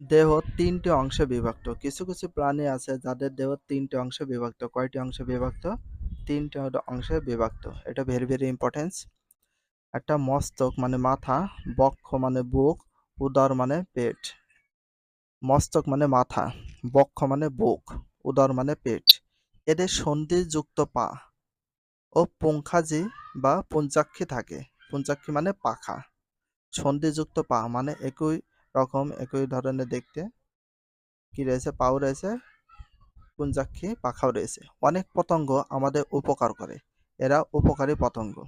দেহ তিনটি অংশে বিভক্ত। কিছু কিছু প্রাণী আছে যাদের দেহ তিনটি অংশে বিভক্ত। কয়টি অংশে বিভক্ত? তিনটি অংশে বিভক্ত। এটা ভেরি ভেরি ইম্পর্টেন্স একটা মস্তক মানে মাথা, বক্ষ মানে বুক, উদর মানে পেট। মস্তক মানে মাথা, বক্ষ মানে বুক, উদর মানে পেট। এদের সন্ধিযুক্ত পা ও পুঙ্খাজি বা পুঞ্চাক্ষী থাকে। পুঞ্চাক্ষী মানে পাখা। সন্ধিযুক্ত পা মানে একই রকম একই ধরনের দেখতে। কি রয়েছে? পাও রয়েছে পুঞ্জাক্ষী পাখাও রয়েছে। অনেক পতঙ্গ আমাদের উপকার করে। এরা উপকারী পতঙ্গ।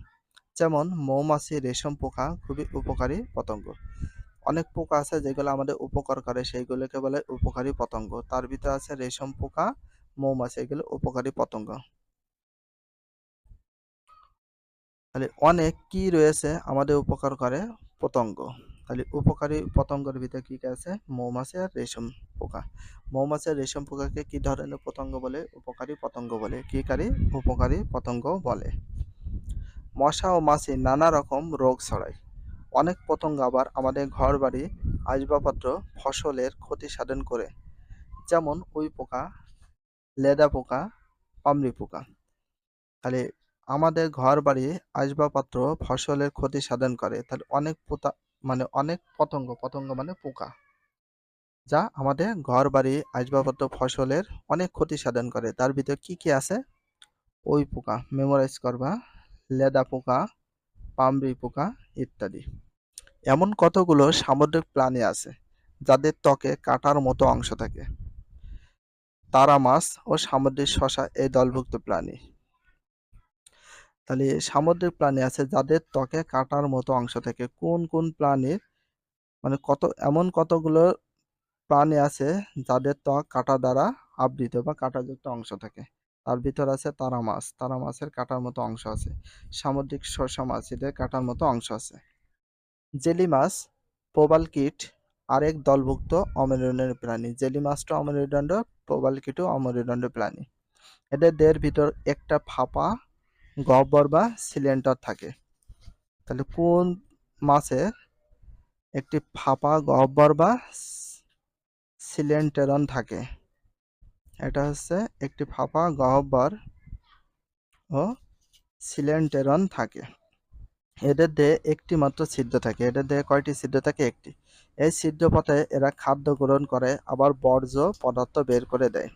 যেমন মৌমাছি, রেশম পোকা খুবই উপকারী পতঙ্গ। অনেক পোকা আছে যেগুলো আমাদের উপকার করে, সেইগুলোকে বলে উপকারী পতঙ্গ। তার ভিতরে আছে রেশম পোকা, মৌমাছি, এগুলো উপকারী পতঙ্গ। তাহলে অনেক কি রয়েছে আমাদের উপকার করে? পতঙ্গ। তাহলে উপকারী পতঙ্গের ভিতরে কি কি আছে? মৌমাছি আর রেশম পোকা। মৌমাছি আর রেশম পোকাকে কি ধরনের পতঙ্গ বলে? উপকারী পতঙ্গ বলে। কি কারি? উপকারী পতঙ্গ বলে। মশা ও মাছি নানা রকম রোগ ছড়ায়। অনেক পতঙ্গ আবার আমাদের ঘর বাড়ি আসবাবপত্র, ফসলের ক্ষতি সাধন করে। যেমন উই পোকা, লেদা পোকা, পামরি পোকা। তাহলে আমাদের ঘর বাড়ি আসবাবপত্র, ফসলের ক্ষতি সাধন করে। তাহলে অনেক পোতা মানে অনেক পতঙ্গ পতঙ্গ মানে পোকা, যা আমাদের ঘর বাড়ি আসবাবপত্র, ফসলের অনেক ক্ষতি সাধন করে। তার ভিতরে কি কি আছে? ওই পোকা, মেমোরাইজ করবা, লেদা পোকা, পামরি পোকা ইত্যাদি। এমন কতগুলো সামুদ্রিক প্রাণী আছে, যাদের ত্বকে কাটার মতো অংশ থাকে। তারা মাছ ও সামুদ্রিক শসা এই দলভুক্ত প্রাণী। তাহলে সামুদ্রিক প্রাণী আছে যাদের ত্বকে কাটার মতো অংশ থাকে। কোন কোন প্রাণীর মানে কত, এমন কতগুলো প্রাণী আছে যাদের ত্বক কাটা দ্বারা আবৃত বা কাঁটাযুক্ত অংশ থাকে? তার ভিতর আছে তারা মাছ তারা মাছের কাটার মতো অংশ আছে। সামুদ্রিক শসা মাছ এদের কাটার মতো অংশ আছে। জেলি মাছ, প্রবাল কীট, আরেক দলভুক্ত অমেরুদণ্ডের প্রাণী। জেলি মাছটা অমেরুদণ্ড, প্রবাল কীটও অমেরুদণ্ড প্রাণী। এদের দেহের ভিতর একটা ফাঁপা গহ্বর বা সিলিন্ডার থাকে। তাহলে কোন মাছের একটি ফাঁপা গহ্বর বা সিলেন্টেরন থাকে? এটা হচ্ছে একটি ফাঁপা গহ্বর ও সিলেন্টেরন থাকে। এদের দেহে একটি মাত্র ছিদ্র থাকে। এদের দেহে কয়টি ছিদ্র থাকে? একটি। এই ছিদ্র পথে এরা খাদ্য গ্রহণ করে, আবার বর্জ্য পদার্থ বের করে দেয়।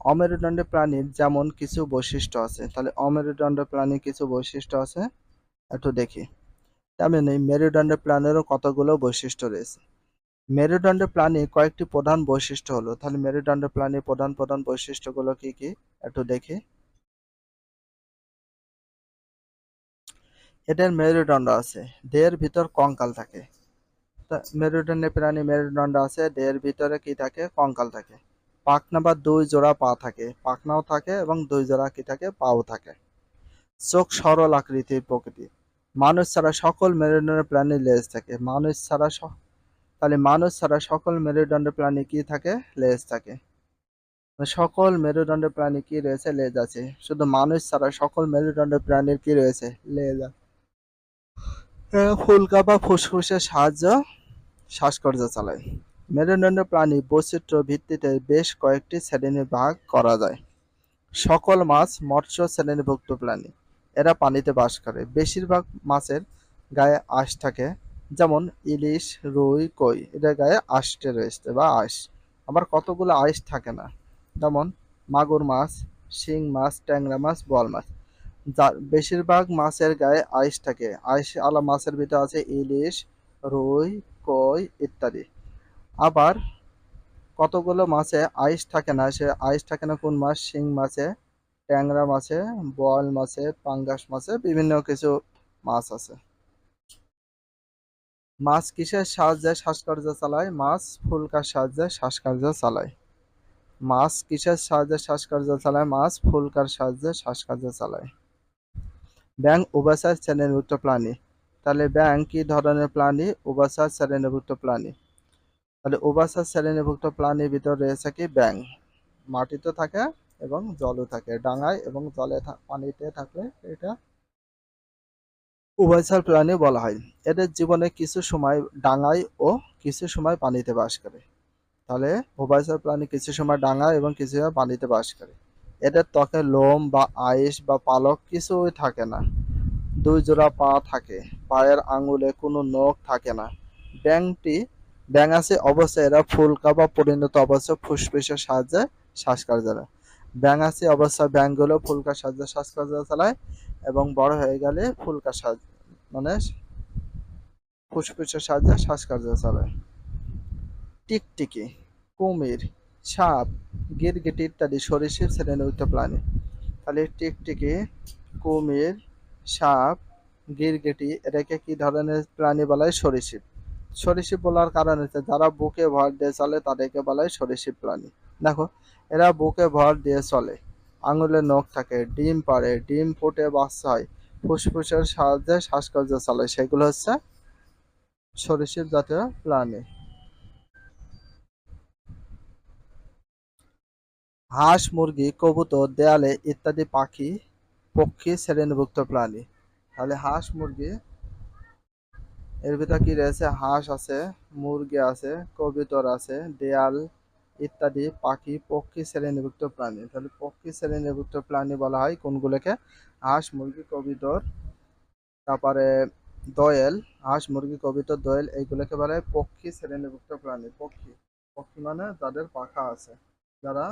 অমেরুদণ্ড প্রাণীর যেমন কিছু বৈশিষ্ট্য আছে। তাহলে অমেরুদণ্ড প্রাণীর কিছু বৈশিষ্ট্য আছে? একটু দেখি। তেমনি মেরুদণ্ড প্রাণীরও কতগুলো বৈশিষ্ট্য রয়েছে? মেরুদণ্ড প্রাণী কয়েকটি প্রধান বৈশিষ্ট্য হলো। তাহলে মেরুদণ্ড প্রাণীর প্রধান প্রধান বৈশিষ্ট্যগুলো কি কি? একটু দেখি। এদের মেরুদণ্ড আছে। দেহের ভিতর কঙ্কাল থাকে। মেরুদণ্ডে প্রাণী মেরুদণ্ড আছে। দেহের ভিতরে কি থাকে? কঙ্কাল থাকে। পাখনা বা দুই জোড়া পা থাকে, পাখনাও থাকে এবং দুই জোড়া কি থাকে, পাও থাকে। চোখ সরল আকৃতির প্রকৃতি। মানুষ ছাড়া সকল মেরুদণ্ডের প্রাণী লেজ থাকে। মানুষ ছাড়া তাহলে মানুষ ছাড়া সকল মেরুদণ্ড প্রাণী কি থাকে? লেজ থাকে। সকল মেরুদণ্ড প্রাণী কি রয়েছে? লেজ আছে। শুধু মানুষ ছাড়া সকল মেরুদণ্ড প্রাণীর কি রয়েছে? লেজ ফুলকা বা ফুসফুসের সাহায্য শ্বাসকর্য চালায়। মেরুদণ্ড প্রাণী বৈচিত্র্য ভিত্তিতে বেশ কয়েকটি শ্রেণির ভাগ করা যায়। সকল মাছ মৎস্য শ্রেণীভুক্ত প্রাণী। এরা পানিতে বাস করে। বেশিরভাগ মাছের গায়ে আঁশ থাকে, যেমন ইলিশ, রুই, কই। এদের গায়ে আঁশটে রয়েছে বা আঁশ। আবার কতগুলো আঁশ থাকে না? যেমন মাগুর মাছ, শিং মাছ, ট্যাংরা মাছ বল মাছ। যার বেশিরভাগ মাছের গায়ে আইস থাকে। আইস আলা মাছের ভিতরে আছে ইলিশ, রুই, কই ইত্যাদি। আবার কতগুলো মাছে আইস থাকে না? সে আইস থাকে না কোন মাছ? শিং মাছে, ট্যাংরা মাছে, বল মাছে, পাঙ্গাস মাছে, বিভিন্ন কিছু মাছ আছে। মাছ কিসের সাহায্যে শ্বাসকার্য চালায়? মাছ ফুলকার সাহায্যে শ্বাসকার্য চালায়। মাছ কিসের সাহায্যে শ্বাসকার্য চালায়? মাছ ফুলকার সাহায্যে শ্বাসকার্য চালায়। ব্যাং উভচর শ্রেণীভুক্ত প্রাণী। তাহলে ব্যাং কি ধরনের প্রাণী? উভচর শ্রেণীভুক্ত প্রাণী। তাহলে উভচর শ্রেণীভুক্ত প্রাণীর ভিতর রয়েছে কি? ব্যাং মাটিতে থাকে এবং জলও থাকে। ডাঙায় এবং জলে পানিতে থাকলে এটা উভয়চর প্রাণী বলা হয়। এদের জীবনে কিছু সময় ডাঙায় ও কিছু সময় পানিতে বাস করে। তাহলে উভয়চর প্রাণী কিছু সময় ডাঙা এবং কিছু সময় পানিতে বাস করে। এদের ত্বকে লোম বা আইস বা পালক কিছুই থাকে না। দুই জোড়া পা থাকে। পায়ের আঙুলে কোনো নখ থাকে না। ব্যাঙটি ব্যাঙাচি অবস্থায় এরা ফুলকা বা পরিণত অবস্থায় ফুসফুসের সাহায্যে শ্বাসকার্য চালায়। ব্যাঙাচি অবস্থায় ব্যাঙগুলো ফুলকার সাহায্যে শ্বাসকার্য চালায় এবং বড় হয়ে গেলে ফুলকার সাহায্য মানে ফুসফুসের সাহায্যে শ্বাসকার্য চালায়। টিকটিকি, কুমির, সাপ, গিরগিটি ইত্যাদি সরীসৃপ শ্রেণীভুক্ত প্রাণী। তাহলে টিকটিকি, কুমির, সাপ, গিরগিটি, এটাকে কি ধরনের প্রাণী বলা হয়? সরীসৃপ সরীসৃপ বলার কারণ হচ্ছে যারা বুকে ভর দিয়ে চলে তাদেরকে বলা হয় সরীসৃপ প্রাণী। দেখো, এরা বুকে ভর দিয়ে চলে। আঙুলে নখ থাকে, ডিম পাড়ে, ডিম ফুটে বাচ্চা হয়, ফুসফুসের সাহায্যে শ্বাসকার্য চালায় সেগুলো হচ্ছে সরীসৃপ জাতীয় প্রাণী। হাঁস, মুরগি, কবুতর, দেয়ালে ইত্যাদি পাখি, পক্ষী শ্রেণীভুক্ত প্রাণী। তাহলে হাঁস, মুরগি এর ভিতরে কি রয়েছে? হাঁস আছে, মুরগি আছে, কবিতর আছে, দেয়াল ইত্যাদি, পাখি, পক্ষী শ্রেণীভুক্ত প্রাণী। তাহলে পক্ষী শ্রেণীভুক্ত প্রাণী বলা হয় কোনগুলোকে? হাঁস, মুরগি, কবিতর, তারপরে দয়েল, হাঁস, মুরগি, কবিতর, দয়েল, এইগুলোকে বলা হয় পক্ষী শ্রেণীভুক্ত প্রাণী। পক্ষী পক্ষী মানে যাদের পাখা আছে, যারা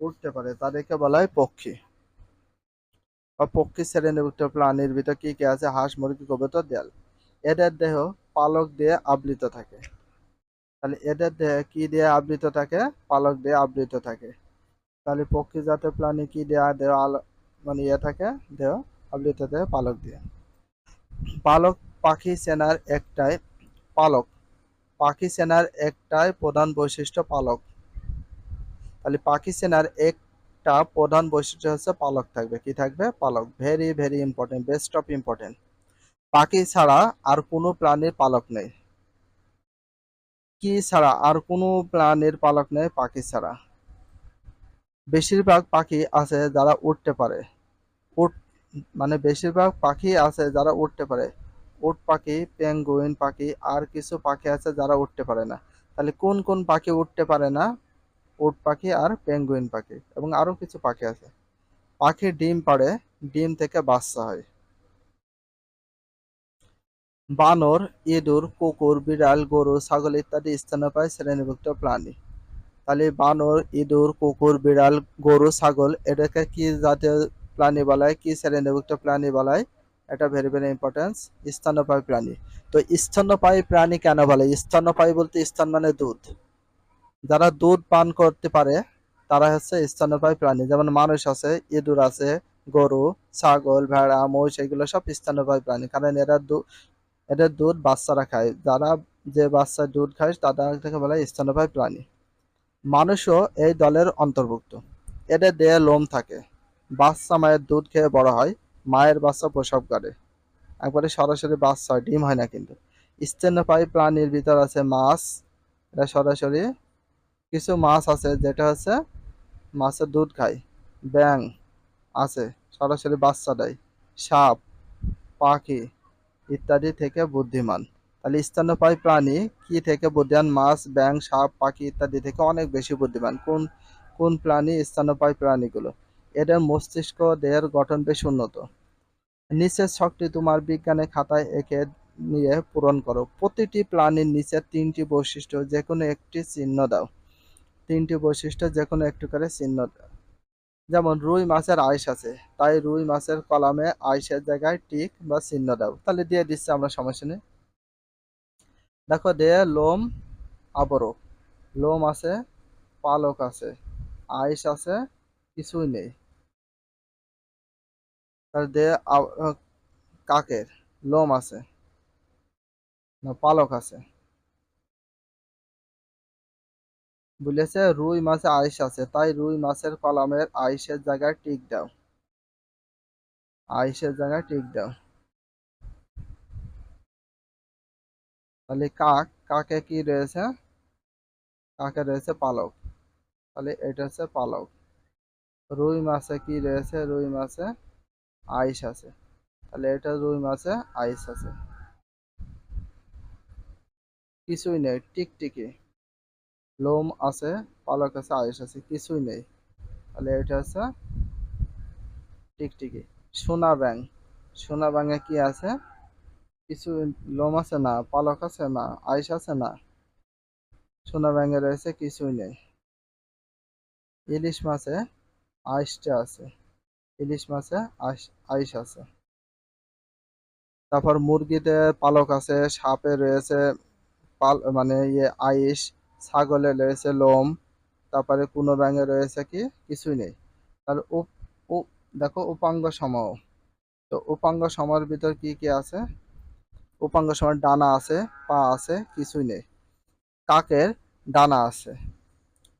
উঠতে পারে, তাদেরকে বলা হয় পক্ষী। পক্ষী শ্রেণীভুক্ত প্রাণীর ভিতর কি কি আছে? হাঁস, মুরগি, কবিতর, দেয়াল। এদের দেহ পালক দিয়ে আবৃত থাকে। তাহলে এদের দেহ কি দিয়ে আবৃত থাকে? পালক দিয়ে আবৃত থাকে। তাহলে পক্ষী জাতীয় প্রাণী কি দেয়া দেহ মানে ইয়ে থাকে? দেহ আবৃত থাকে পালক দিয়ে। পালক পাখি চেনার একটাই পালক। পাখি চেনার একটাই প্রধান বৈশিষ্ট্য পালক। তাহলে পাখি চেনার একটা প্রধান বৈশিষ্ট্য হচ্ছে পালক থাকবে। কি থাকবে? পালক। Very very important best of important পাখি ছাড়া আর কোনো প্রাণীর পালক নেই। কি ছাড়া আর কোনো প্রাণীর পালক নেই পাখি ছাড়া। বেশিরভাগ পাখি আছে যারা উঠতে পারে। উঠ মানে বেশিরভাগ পাখি আছে যারা উঠতে পারে। উট পাখি, পেঙ্গুইন পাখি আর কিছু পাখি আছে যারা উঠতে পারে না। তাহলে কোন কোন পাখি উঠতে পারে না? উট পাখি আর পেঙ্গুইন পাখি এবং আরও কিছু পাখি আছে। পাখি ডিম পাড়ে, ডিম থেকে বাচ্চা হয়। বানর, ইঁদুর, কুকুর, বিড়াল, গরু, ছাগল ইত্যাদি স্তন্যপায়ী শ্রেণীভুক্ত প্রাণী। তাহলে বানর, ইঁদুর, কুকুর, বিড়াল, গরু, ছাগল এটাকে কি জাতীয় প্রাণী বলা হয়? কি শ্রেণীভুক্ত প্রাণী বলা হয়? এটা ভেরি ভেরি ইম্পর্টেন্স স্তন্যপায়ী প্রাণী। তো স্তন্যপায়ী প্রাণী কেন বলে? স্তন্যপায়ী বলতে স্তন মানে দুধ। যারা দুধ পান করতে পারে, তারা হচ্ছে স্তন্যপায়ী প্রাণী। যেমন মানুষ আছে, ইঁদুর আছে, গরু, ছাগল, ভেড়া মোষ এগুলো সব স্তন্যপায়ী প্রাণী। কারণ এরা এদের দুধ বাচ্চারা খায়। যারা যে বাচ্চা দুধ খায় তাদেরকে বলা হয় স্তন্যপায়ী প্রাণী। মানুষও এই দলের অন্তর্ভুক্ত। এদের দেহে লোম থাকে। বাচ্চা মায়ের দুধ খেয়ে বড় হয়, মায়ের বাচ্চা প্রসব করে। একবারে সরাসরি বাচ্চা হয়, ডিম হয় না কিন্তু। স্তন্যপায়ী প্রাণীর ভিতর আছে মাছ। এটা সরাসরি কিছু মাছ আছে, যেটা হচ্ছে মাছের দুধ খায়। ব্যাং আছে, সরাসরি বাচ্চা দেয়। সাপ, পাখি ইত্যাদি থেকে বুদ্ধিমান। তাহলে স্তন্যপায়ী প্রাণী কি থেকে বুদ্ধিমান? মাছ ব্যাং সাপ, পাখি ইত্যাদি থেকে অনেক বেশি বুদ্ধিমান। কোন কোন প্রাণী স্তন্যপায়ী প্রাণীগুলো? এদের মস্তিষ্ক, দেহের গঠন বেশ উন্নত। নিচের ছকটি তোমার বিজ্ঞানের খাতায় এঁকে নিয়ে পূরণ করো। প্রতিটি প্রাণীর নিচের তিনটি বৈশিষ্ট্য যে কোনো একটি চিহ্ন দাও। তিনটি বৈশিষ্ট্য যে কোনো একটু করে চিহ্ন দাও। যেমন রুই মাছের আইস আছে, তাই রুই মাছের কলামে আইসের জায়গায় টিক বা চিহ্ন দাও। তাহলে দিয়ে দিচ্ছে আমরা সমস্যা নেই দেখো দে লোম, আবরক। লোম আছে, পালক আছে, আইস আছে, কিছুই নেই। তাহলে দে কাকের, লোম আছে, না পালক আছে। বলেছে, রুই মাছে আইস আছে, তাই রুই মাছের কলামের আইসের জায়গায় টিক দাও। আইসের জায়গায় টিক দাও। তাহলে কাক, কাকে কি রয়েছে? কাকে রয়েছে? পালক। তাহলে এটা হচ্ছে পালক। রুই মাছে কি রয়েছে? রুই মাছে আইস আছে। তাহলে এটা রুই মাছে আইস আছে। কিছুই নেই, টিকটিকি। লোম আছে, পালক আছে আয়েস আছে, কিছুই নেই। তাহলে এটা হচ্ছে টিকটিকি। সোনা ব্যাং সোনা ব্যাঙে কি আছে? কিছু লোম আছে না, পালক আছে না আইস আছে না, সোনা ব্যাঙে রয়েছে, কিছুই নেই। ইলিশ মাছে আইসটা আছে। ইলিশ মাছে আইস আছে। তারপর মুরগিতে পালক আছে, সাপে রয়েছে, পাল মানে ইয়ে আইস ছাগলে রয়েছে লোম, তারপরে কোনো ব্যাঙে রয়েছে কি? কিছুই নেই। তাহলে উপ দেখো উপাঙ্গ সমাও। তো উপাঙ্গ সমার ভিতর কি কি আছে? উপাঙ্গ সমার ডানা আছে, পা আছে, কিছুই নেই। কাকের ডানা আছে।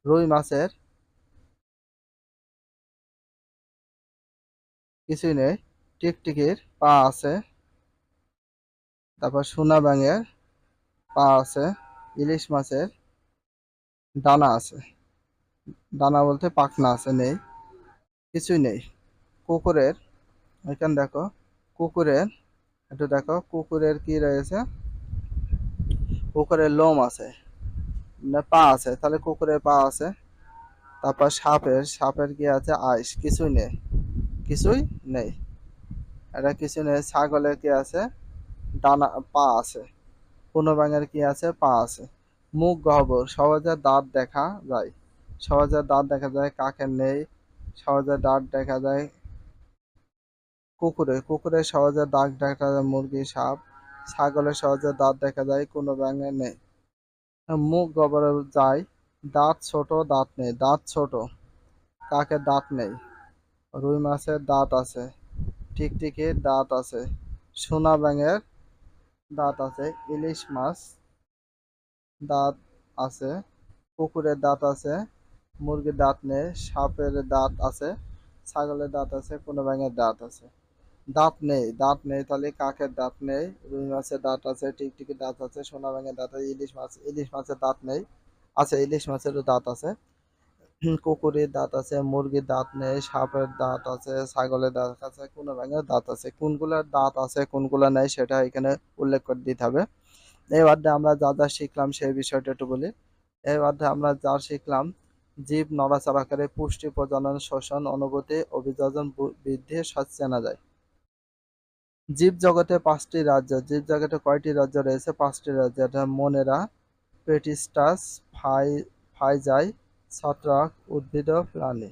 রুই মাছের কিছুই নেই। টিকটিকির পা আছে। তারপর সোনা ব্যাঙের পা আছে। ইলিশ মাছের ডানা আছে। ডানা বলতে পাখনা আছে, নেই। কিছুই নেই। কুকুরের, এখানে দেখো, কুকুরের, একটু দেখো, কুকুরের কি রয়েছে? কুকুরের লোম আছে পা আছে, তাহলে কুকুরের পা আছে। তারপর সাপের সাপের কি আছে? আইস, কিছুই নেই। কিছুই নেই। এটা কিছু নেই। ছাগলের কি আছে? ডানা পা আছে। কোনো ব্যাঙের কি আছে? পা আছে। মুখ গহ্বর, সহজে দাঁত দেখা যায়। সহজে দাঁত দেখা যায় কাকের নেই, সহজে দাঁত দেখা যায় কুকুরে কুকুরে সহজে দাগ দেখা যায় মুরগি, সাপ। ছাগলের সহজে দাঁত দেখা যায় কোনো ব্যাঙের নেই। মুখ গহ্বরে যায়, দাঁত ছোট, দাঁত নেই, দাঁত ছোট, কাকের দাঁত নেই। রুই মাছের দাঁত আছে, টিকটিকির দাঁত আছে, সোনা ব্যাঙের দাঁত আছে, ইলিশ মাছ দাঁত আছে কুকুরের দাঁত আছে মুরগির দাঁত নেই সাপের দাঁত আছে ছাগলের দাঁত আছে কোনো ব্যাঙের দাঁত আছে দাঁত নেই দাঁত নেই তাহলে কাকের দাঁত নেই রুই মাছের দাঁত আছে টিকটিকির দাঁত আছে সোনা ব্যাঙের দাঁত আছে ইলিশ মাছ ইলিশ মাছের দাঁত নেই আছে ইলিশ মাছেরও দাঁত আছে কুকুরের দাঁত আছে মুরগির দাঁত নেই সাপের দাঁত আছে ছাগলের দাঁত আছে কোনো ব্যাঙের দাঁত আছে কোনগুলোর দাঁত আছে কোনগুলো নেই সেটা এখানে উল্লেখ করে দিতে হবে এই বাদে আমরা যা যা শিখলাম সেই বিষয়টা একটু বলি। এই বাদে আমরা যা শিখলাম, জীব নড়াচড়া করে পুষ্টি প্রজনন, শোষণ, অনুভূতি, অভিযোজন বৃদ্ধি চেনা যায়। জীব জগতে পাঁচটি রাজ্য, জীব জগতে কয়টি রাজ্য রয়েছে? পাঁচটি রাজ্য মনেরা, পেটিস্টাস, ফাই, ফাইজাই, ছত্রাক, উদ্ভিদ, প্রাণী।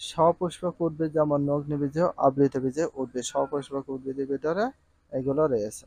সপুষ্পক উদ্ভিদ যেমন নগ্নবীজ আবৃত বীজে উদ্ভিদ। সপুষ্পক উদ্ভিদের ভিতরে এগুলো রয়েছে।